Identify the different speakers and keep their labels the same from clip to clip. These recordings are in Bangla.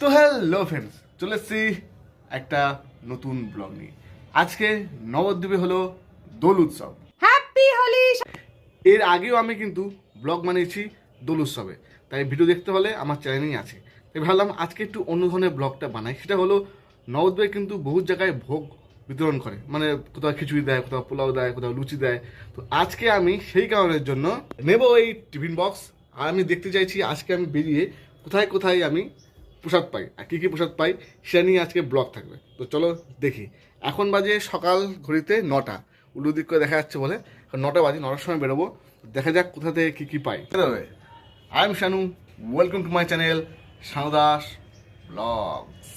Speaker 1: তো হ্যালো ফ্রেন্ডস চলে এসছি একটা নতুন ব্লগ নিয়ে। আজকে নবদ্বীপে হলো দোল উৎসব।
Speaker 2: হ্যাপি হোলি
Speaker 1: এর আগেও আমি কিন্তু ব্লগ বানিয়েছি দোল উৎসবে। তাই ভিডিও দেখতে হলে আমার চ্যানেলেই আছে। তাই ভাবলাম আজকে একটু অন্য ধরনের ব্লগটা বানাই। সেটা হলো নবদ্বীপে কিন্তু বহু জায়গায় ভোগ বিতরণ করে। মানে কোথাও খিচুড়ি দেয় কোথাও পোলাও দেয় কোথাও লুচি দেয়। তো আজকে আমি সেই কারণের জন্য নেব এই টিফিন বক্স আর আমি দেখতে চাইছি আজকে আমি বেরিয়ে কোথায় কোথায় আমি প্রসাদ পাই আর কী কী প্রসাদ পাই সেটা নিয়ে আজকে ব্লগ থাকবে। তো চলো দেখি। এখন বাজে সকাল ঘড়িতে নটা। উল্লু দিক করে দেখা যাচ্ছে বলে নটা বাজে নটার সময় বেরোবো। দেখা যাক কোথা থেকে কী কী পাই। I am Shanu welcome to my channel Shanu Das vlogs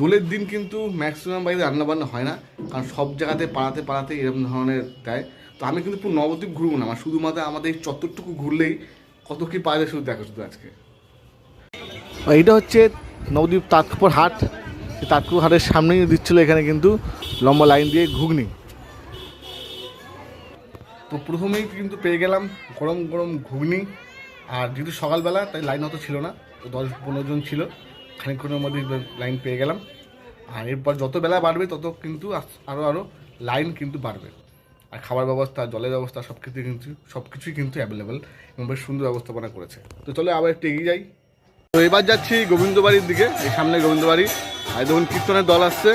Speaker 1: দোলের দিন কিন্তু ম্যাক্সিমাম বাড়িতে রান্নাবান্না হয় না কারণ সব জায়গাতে পাড়াতে পাড়াতে এরকম ধরনের দেয়। তো আমি কিন্তু পুরো নবদ্বীপ ঘুরবো না আমার শুধুমাত্র আমাদের চত্বরটুকু ঘুরলেই কত কী পাওয়া যায় শুধু দেখো শুধু আজকে। এইটা হচ্ছে নবদ্বীপ তাজপুর হাট। এই তাজপুর হাটের সামনেই দিচ্ছিল এখানে কিন্তু লম্বা লাইন দিয়ে ঘুগনি। তো প্রথমেই কিন্তু পেয়ে গেলাম গরম গরম ঘুগনি। আর যেহেতু সকালবেলা, তাই লাইন অত ছিল না। তো দশ পনেরো জন ছিল। খানিকক্ষণের মধ্যে লাইন পেয়ে গেলাম। আর এরপর যত বেলা বাড়বে, তত কিন্তু আরও আরও লাইন কিন্তু বাড়বে। আর খাবার ব্যবস্থা, জলের ব্যবস্থা সব কিছু কিন্তু সব কিছুই কিন্তু অ্যাভেলেবেল এবং বেশ সুন্দর ব্যবস্থাপনা করেছে। তো চলো আবার একটু এগিয়ে যাই। তো এবার যাচ্ছি গোবিন্দবাড়ির দিকে, এই সামনে গোবিন্দবাড়ি। আর দেখুন কীর্তনের দল আসছে।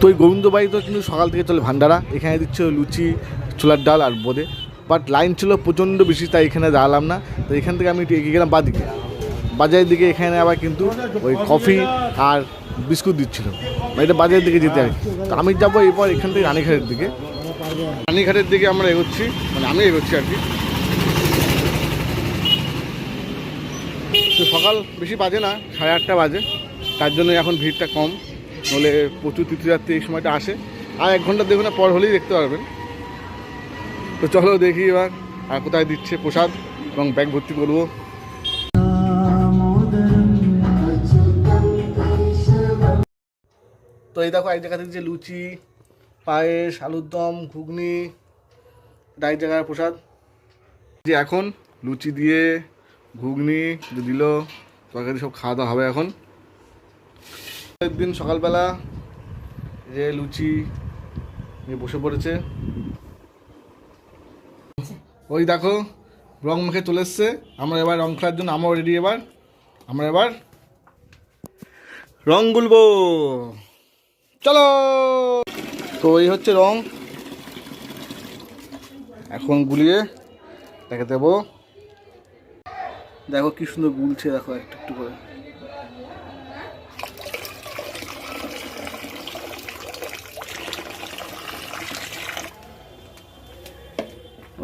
Speaker 1: তো ওই গোবিন্দবাড়ি তো কিন্তু সকাল থেকে চলে ভান্ডারা। এখানে দিচ্ছে লুচি, ছোলার ডাল আর বোঁদে। বাট লাইন ছিল প্রচণ্ড বেশি, তাই এখানে দাঁড়ালাম না। তো এখান থেকে আমি একটু এগিয়ে গেলাম বাদিকে। বাজারের দিকে এখানে আবার কিন্তু ওই কফি আর বিস্কুট দিচ্ছিল। এটা বাজারের দিকে যেতে আর কি তো আমি যাব এরপর এখান থেকে রানীঘাটের দিকে। রানীঘাটের দিকে আমরা এগোচ্ছি মানে আমি এগোচ্ছি আর কি। তো সকাল বেশি বাজে না, সাড়ে আটটা বাজে। তার জন্য এখন ভিড়টা কম। নলে প্রচুর তীর্থযাত্রী এই সময়টা আসে। আর এক ঘণ্টা দেখুন পর হলেই দেখতে পারবেন। তো চলো দেখি এবার, আর কোথায় দিচ্ছে প্রসাদ এবং ব্যাগ ভর্তি করব। তো এই দেখো, এক জায়গা থেকে যে লুচি, পায়েস, আলুর দম, ঘুগনি, এটা এক জায়গার প্রসাদ। যে এখন লুচি দিয়ে ঘুগনি দিল তরকারি সব খাওয়া দাওয়া হবে এখন। একদিন সকালবেলা যে লুচি নিয়ে বসে পড়েছে। ওই দেখো, রং মুখে চলে এসছে। আমরা এবার রং খেলার জন্য, আমরাও রেডি এবার। আমরা এবার রং গুলবো। চলো। তো এই হচ্ছে রং। এখন গুলিয়ে দেখে দেবো। দেখো কি সুন্দর গুলছে, দেখো একটু একটু করে।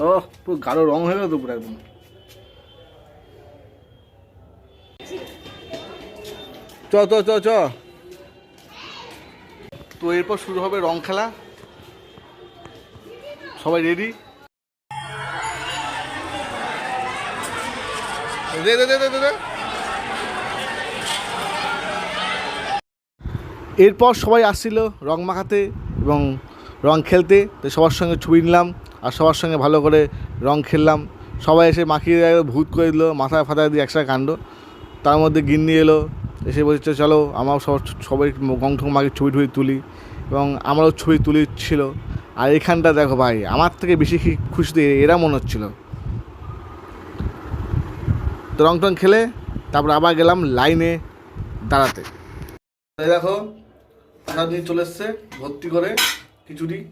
Speaker 1: ও গাঢ় রং হয়ে গেল তো পুরো একদম। চ চ চ চ তো এরপর শুরু হবে রং খেলা। সবাই রেডি এরপর সবাই আসছিল রং মাখাতে এবং রং খেলতে। তো সবার সঙ্গে ছবি নিলাম আর সবার সঙ্গে ভালো করে রং খেললাম। সবাই এসে মাখিয়ে ভূত করে দিল, মাথায় ফাথায় দিয়ে একসাথে কাণ্ড। তার মধ্যে গিন্নি এলো এসে বলছে চলো, আমরাও সব সবাই গং ঠং মাকে ছবি টবি তুলি। এবং আমরাও ছবি তুলি ছিল আর এখানটা দেখো ভাই, আমার থেকে বেশি খি- খুশি তো এরা মনে হচ্ছিল। তো রং টং খেলে, তারপর আবার গেলাম লাইনে দাঁড়াতে। দেখো প্রসাদ নিয়ে চলে এসছে, ভর্তি করে খিচুড়ি।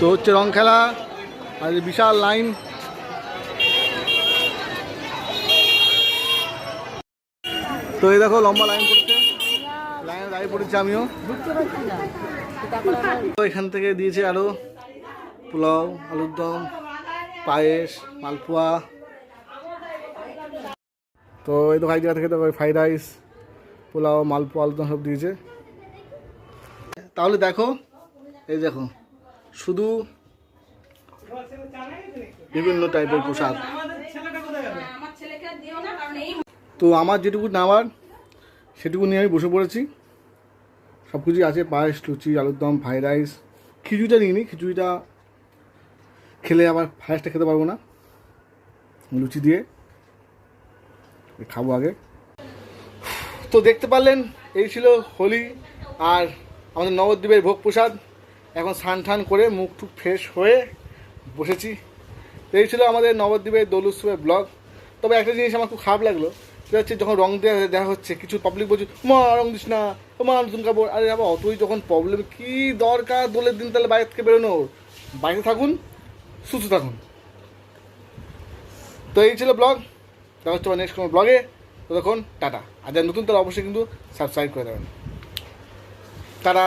Speaker 1: তো হচ্ছে রং খেলা, আর বিশাল লাইন। তো এই দেখো লম্বা লাইন পড়ছে। লাইনে দাঁড়িয়ে পড়েছি আমিও। তো এখান থেকে দিয়েছে আরও পোলাও, আলুর দম, পায়েস, মালপোয়া। তো এই তো জায়গা থেকে তো ফ্রাইড রাইস পোলাও, মালপোয়া, আলুর দম সব দিয়েছে। তাহলে দেখো, এই দেখো, শুধু বিভিন্ন টাইপের পোশাক তো আমার যেটুকু নেওয়ার, সেটুকু নিয়ে আমি বসে পড়েছি। সব কিছুই আছে, পায়েস, লুচি, আলুর দম, ফ্রাইড রাইস। খিচুড়িটা নিইনি, খিচুড়িটা খেলে আবার ফ্রাইড রাইসটা খেতে পারব না। লুচি দিয়ে খাব আগে। তো দেখতে পারলেন, এই ছিল হোলি আর আমাদের নবদ্বীপের ভোগ প্রসাদ এখন স্নান টান করে মুখ টুক ফ্রেশ হয়ে বসেছি। তো এই ছিল আমাদের নবদ্বীপের দোল উৎসবের ব্লগ। তবে একটা জিনিস আমার খুব খারাপ লাগল হচ্ছে যখন রং দেওয়া দেখা হচ্ছে, কিছু পাবলিক বলছে, মা, রং দিস না, মা নতুন কাপড় আরে বাবা, অতই যখন প্রবলেম কি দরকার দোলের দিন তাহলে বাইরে থেকে বেরোনোর? বাইরে থাকুন, সুস্থ থাকুন। তো এই ছিল ব্লগ দেখা হচ্ছে নেক্সট কোনো ব্লগে ততক্ষণ টাটা। আর যারা নতুন, তারা অবশ্যই কিন্তু সাবস্ক্রাইব করে দেবেন। টাটা।